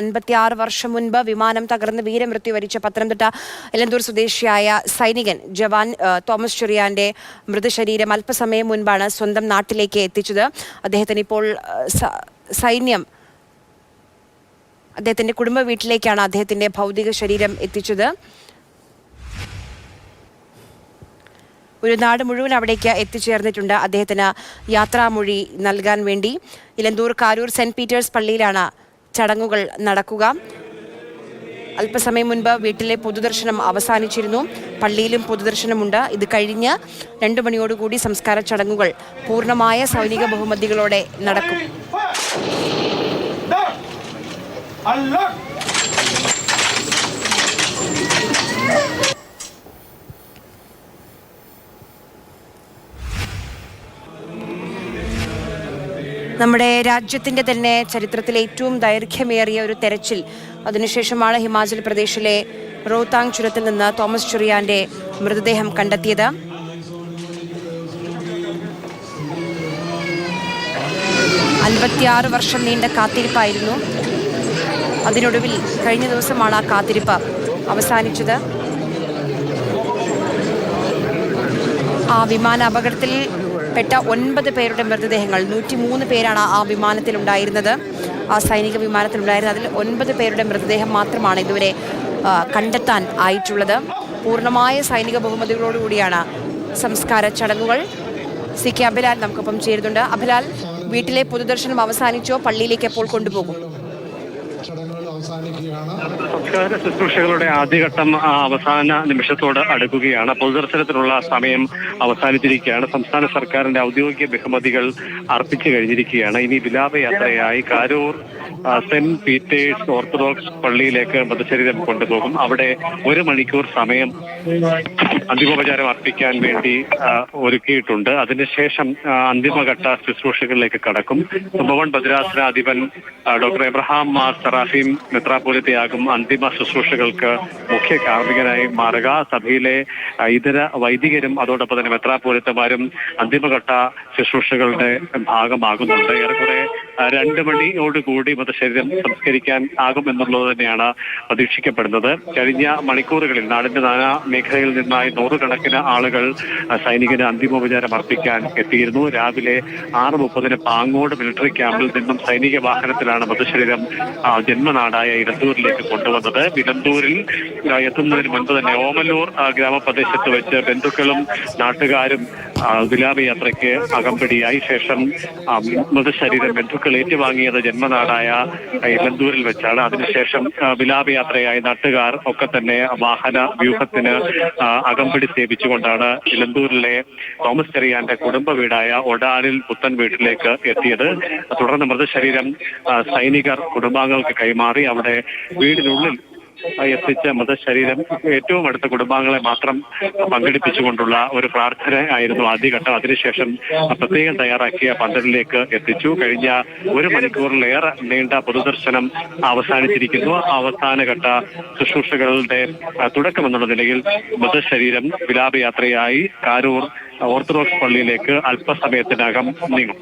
അൻപത്തിയാറ് വർഷം മുൻപ് വിമാനം തകർന്ന് വീരമൃത്യു വരിച്ച പത്തനംതിട്ട എലന്തൂർ സ്വദേശിയായ സൈനികൻ ജവാൻ തോമസ് ചെറിയാന്റെ മൃതശരീരം അല്പസമയം മുൻപാണ് സ്വന്തം നാട്ടിലേക്ക് എത്തിച്ചത്. അദ്ദേഹത്തിന് ഇപ്പോൾ സൈന്യം അദ്ദേഹത്തിന്റെ കുടുംബ വീട്ടിലേക്കാണ് അദ്ദേഹത്തിന്റെ ഭൗതിക ശരീരം എത്തിച്ചത്. ഒരു നാട് മുഴുവൻ അവിടേക്ക് എത്തിച്ചേർന്നിട്ടുണ്ട് അദ്ദേഹത്തിന് യാത്രാമൊഴി നൽകാൻ വേണ്ടി. ഇലന്തൂർ കാരൂർ സെന്റ് പീറ്റേഴ്സ് പള്ളിയിലാണ് ചടങ്ങുകൾ നടക്കുക അല്പസമയം മുൻപ് വീട്ടിലെ പൊതുദർശനം അവസാനിച്ചിരുന്നു പള്ളിയിലും പൊതുദർശനമുണ്ട് ഇത് കഴിഞ്ഞ് രണ്ടു മണിയോടുകൂടി സംസ്കാര ചടങ്ങുകൾ പൂർണമായ സൈനിക ബഹുമതികളോടെ നടക്കും നമ്മുടെ രാജ്യത്തിന്റെ തന്നെ ചരിത്രത്തിലെ ഏറ്റവും ദൈർഘ്യമേറിയ ഒരു തെരച്ചിൽ. അതിനുശേഷമാണ് ഹിമാചൽ പ്രദേശിലെ റോത്താങ് ചുരത്തിൽ നിന്ന് തോമസ് ചുറിയാന്റെ മൃതദേഹം കണ്ടെത്തിയത്. അൻപത്തിയാറ് വർഷം നീണ്ട കാത്തിരിപ്പായിരുന്നു. അതിനൊടുവിൽ കഴിഞ്ഞ ദിവസമാണ് ആ കാത്തിരിപ്പ് അവസാനിച്ചത്. ആ വിമാന അപകടത്തിൽ പെട്ട ഒൻപത് പേരുടെ മൃതദേഹങ്ങൾ നൂറ്റി മൂന്ന് പേരാണ് ആ വിമാനത്തിലുണ്ടായിരുന്നത്. ആ സൈനിക വിമാനത്തിലുണ്ടായിരുന്നത് അതിൽ ഒൻപത് പേരുടെ മൃതദേഹം മാത്രമാണ് ഇതുവരെ കണ്ടെത്താൻ ആയിട്ടുള്ളത്. പൂർണമായ സൈനിക ബഹുമതികളോടുകൂടിയാണ് സംസ്കാര ചടങ്ങുകൾ. സി കെ അഭിലാൽ നമുക്കൊപ്പം ചേരുന്നുണ്ട്. അഭിലാൽ വീട്ടിലെ പൊതുദർശനം അവസാനിച്ചോ? പള്ളിയിലേക്ക് എപ്പോൾ കൊണ്ടുപോകും? അവസാനിക്കുകയാണ്. സംസ്കാര ശുശ്രൂഷകളുടെ ആദ്യഘട്ടം അവസാന നിമിഷത്തോട് അടുക്കുകയാണ്. പൊതുദർശനത്തിനുള്ള സമയം അവസാനിച്ചിരിക്കുകയാണ്. സംസ്ഥാന സർക്കാരിന്റെ ഔദ്യോഗിക ബഹുമതികൾ അർപ്പിച്ചു കഴിഞ്ഞിരിക്കുകയാണ്. ഇനി വിലാപയാത്രയായി കാരൂർ സെന്റ് പീറ്റേഴ്സ് ഓർത്തഡോക്സ് പള്ളിയിലേക്ക് മൃതശരീരം കൊണ്ടുപോകും. അവിടെ ഒരു മണിക്കൂർ സമയം അന്തിമോപചാരം അർപ്പിക്കാൻ വേണ്ടി ഒരുക്കിയിട്ടുണ്ട്. അതിനുശേഷം അന്തിമഘട്ട ശുശ്രൂഷകളിലേക്ക് കടക്കും. കുംഭവൺ ഭദ്രാസനാധിപൻ അധിപൻ ഡോക്ടർ എബ്രഹാം മാർ സറാഫീം മെത്രാപോലിത്തയാകും അന്തിമ ശുശ്രൂഷകൾക്ക് മുഖ്യ കാർമ്മികനായി മാറുക. സഭയിലെ ഇതര വൈദികരും അതോടൊപ്പം തന്നെ മെത്രാപോലിത്തമാരും അന്തിമഘട്ട ശുശ്രൂഷകളുടെ ഭാഗമാകുന്നുണ്ട്. ഏറെക്കുറെ ആ, മണിയോട് കൂടി മൃതശരീരം സംസ്കരിക്കാൻ ആകുമെന്നുള്ളത് തന്നെയാണ് പ്രതീക്ഷിക്കപ്പെടുന്നത്. കഴിഞ്ഞ മണിക്കൂറുകളിൽ നാടിന്റെ നാനാ മേഖലയിൽ നിന്നായി നൂറുകണക്കിന് ആളുകൾ സൈനികന് അന്തിമോപചാരം അർപ്പിക്കാൻ എത്തിയിരുന്നു. രാവിലെ ആറ് മുപ്പതിന് പാങ്ങോട് മിലിറ്ററി ക്യാമ്പിൽ നിന്നും സൈനിക വാഹനത്തിലാണ് മൃതശരീരം ജന്മനാടായ ഇലന്തൂരിലേക്ക് കൊണ്ടുവന്നത്. ഇലന്തൂരിൽ എത്തുന്നതിന് മുൻപ് തന്നെ ഓമല്ലൂർ ഗ്രാമപ്രദേശത്ത് വെച്ച് ബന്ധുക്കളും നാട്ടുകാരും ഗുലാബ് യാത്രയ്ക്ക് അകമ്പടിയായി. ശേഷം മൃതശരീരം ബന്ധുക്കൾ ഏറ്റുവാങ്ങിയത് ജന്മനാടായ ഇലന്തൂരിൽ വെച്ചാണ്. അതിനുശേഷം വിലാപയാത്രയായി നാട്ടുകാർ ഒക്കെ തന്നെ വാഹന വ്യൂഹത്തിന് അകമ്പടി സേവിച്ചുകൊണ്ടാണ് ഇലന്തൂരിലെ തോമസ് ചെറിയാന്റെ കുടുംബ വീടായ ഒടാലിൽ പുത്തൻ വീട്ടിലേക്ക് എത്തിയത്. തുടർന്ന് മൃതശരീരം സൈനികർ കുടുംബാംഗങ്ങൾക്ക് കൈമാറി. അവിടെ വീടിനുള്ളിൽ എത്തിച്ച മൃതശരീരം ഏറ്റവും അടുത്ത കുടുംബാംഗങ്ങളെ മാത്രം പങ്കെടുപ്പിച്ചുകൊണ്ടുള്ള ഒരു പ്രാർത്ഥന ആയിരുന്നു ആദ്യഘട്ടം. അതിനുശേഷം പ്രത്യേകം തയ്യാറാക്കിയ പന്തലിലേക്ക് എത്തിച്ചു. കഴിഞ്ഞ ഒരു മണിക്കൂറിലേറെ നീണ്ട പൊതുദർശനം അവസാനിച്ചിരിക്കുന്നു. അവസാനഘട്ട ശുശ്രൂഷകളുടെ തുടക്കം എന്നുള്ള നിലയിൽ മൃതശരീരം വിലാപയാത്രയായി കാരൂർ ഓർത്തഡോക്സ് പള്ളിയിലേക്ക് അല്പസമയത്തിനകം നീങ്ങും.